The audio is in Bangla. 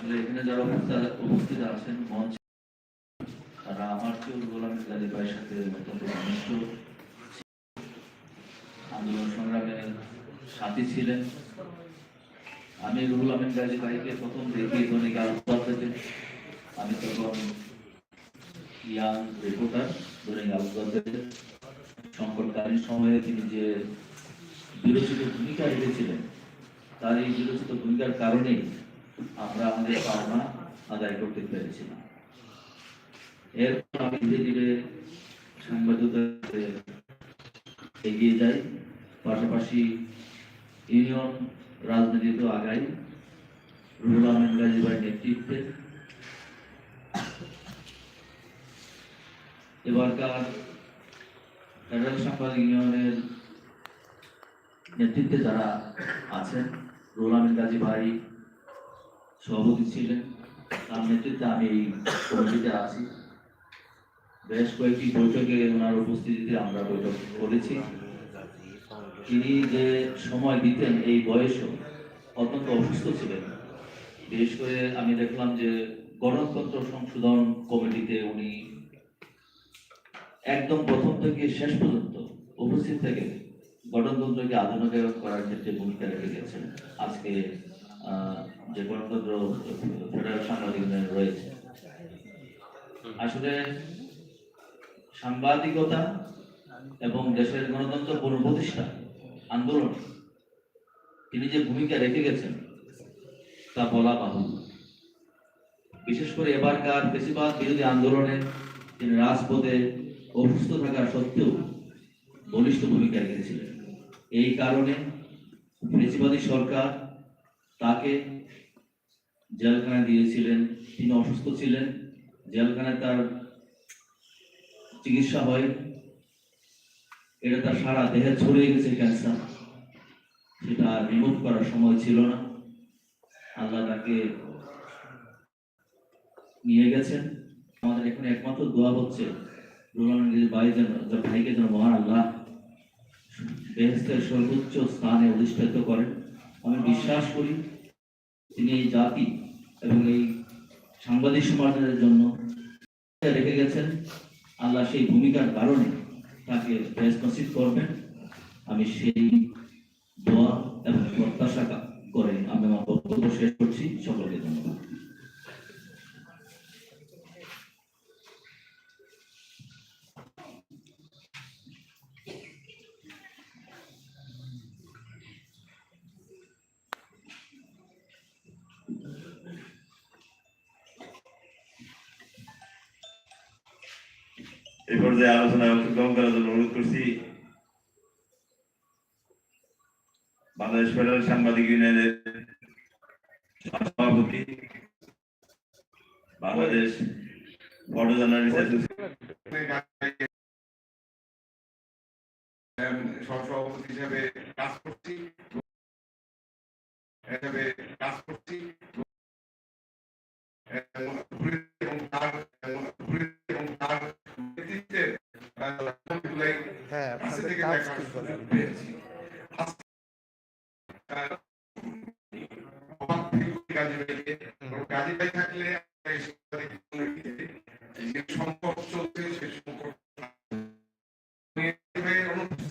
আসলে এখানে যারা উপস্থিত- আছেন, মঞ্চ তারা আমার চেয়েও গোলাম গাজী ভাইয়ের সাথে অত্যন্ত ঘনিষ্ঠ আন্দোলন সংগ্রামের সাথী ছিলেন। আমি রুহুল আমিন গাজী ভাইকে প্রথম দেখি দৈনিক আলোচনাতে আমি তখন ইয়াং রিপোর্টার দৈনিক আলোচনাতে সংকটকালীন সময়ে তিনি যে বিরোচিত ভূমিকা রেখেছিলেন, তার এই বিরোচিত ভূমিকার কারণেই আমরা আমাদের পাওনা আদায় করতে পেরেছিলাম। এরপর আমি ধীরে ধীরে সাংবাদিকতাতে এগিয়ে যাই। পাশাপাশি ইউনিয়ন রাজনীতিতেও আগাই। রুহুল আহমেদ গাজীবাই নেতৃত্বে। এবারকার ফেডারেল সাংবাদিক ইউনিয়নের নেতৃত্বে যারা আছেন, রুহুল আহমেদ গাজী ভাই সভাপতি ছিলেন। তার নেতৃত্বে আমি এই কমিটিতে আছি। বেশ কয়েকটি বৈঠকে ওনার উপস্থিতিতে আমরা বৈঠক করেছি। তিনি যে সময় দিতেন এই বয়সেও অত্যন্ত অসুস্থ ছিলেন। বিশেষ করে আমি দেখলাম যে গণতন্ত্র সংশোধন কমিটিতে উনি একদম প্রথম থেকে শেষ পর্যন্ত উপস্থিত থেকে গণতন্ত্রকে আধুনিকায়ন করার ক্ষেত্রে ভূমিকা রেখে গেছেন। আজকে যে গণতন্ত্র ফেডারেল সাংবাদিক রয়েছে। আসলে সাংবাদিকতা এবং দেশের গণতন্ত্র পুনঃপ্রতিষ্ঠা, আন্দোলন, তিনি যে ভূমিকা রেখে গেছেন, তা বলা বাহুল্য। বিশেষ করে এবারকার বেশিরভাগ বিরোধী আন্দোলনে তিনি রাজপথে অসুস্থ থাকা সত্ত্বেও বলিষ্ঠ ভূমিকা রেখেছিলেন। এই কারণে ফেসিবাদী সরকার তাকে জেলখানায় দিয়েছিলেন, তিনি অসুস্থ ছিলেন, জেলখানায় তার চিকিৎসা হয়। এটা তার সারা দেহে ছড়িয়ে গেছে ক্যান্সার সেটা রিমুভ করার সময় ছিল না। আল্লাহ তাকে নিয়ে গেছেন। আমাদের এখানে একমাত্র দোয়া হচ্ছে ভাই যেন ভাইকে যেন মহান আল্লাহ বেহেস্তের সর্বোচ্চ স্থানে অধিষ্ঠিত করেন। আমি বিশ্বাস করি তিনি এই জাতি এবং এই সাংবাদিক সমাজের জন্য রেখে গেছেন। আল্লাহ সেই ভূমিকার কারণে তাকে বেশ করবেন। আমি সেই দোয়া এবং প্রত্যাশা কা- করে আমি আমার বক্তব্য শেষ করছি সকলকে ধন্যবাদ এই পর্যায়ে আলোচনায় অংশগ্রহণ করার জন্য অনুরোধ করছি। বাংলাদেশ ফেডারেল সাংবাদিক ইউনিয়নের সভাপতি, বাংলাদেশ সহসভাপতি হিসেবে কাজ করছি। কাজ করছি। কাজ দেখার কি করে সুযোগ পেয়েছি আজ- আহ, অবাক থেকে কাজী ভাইকে, এবং কাজী ভাই থাকলে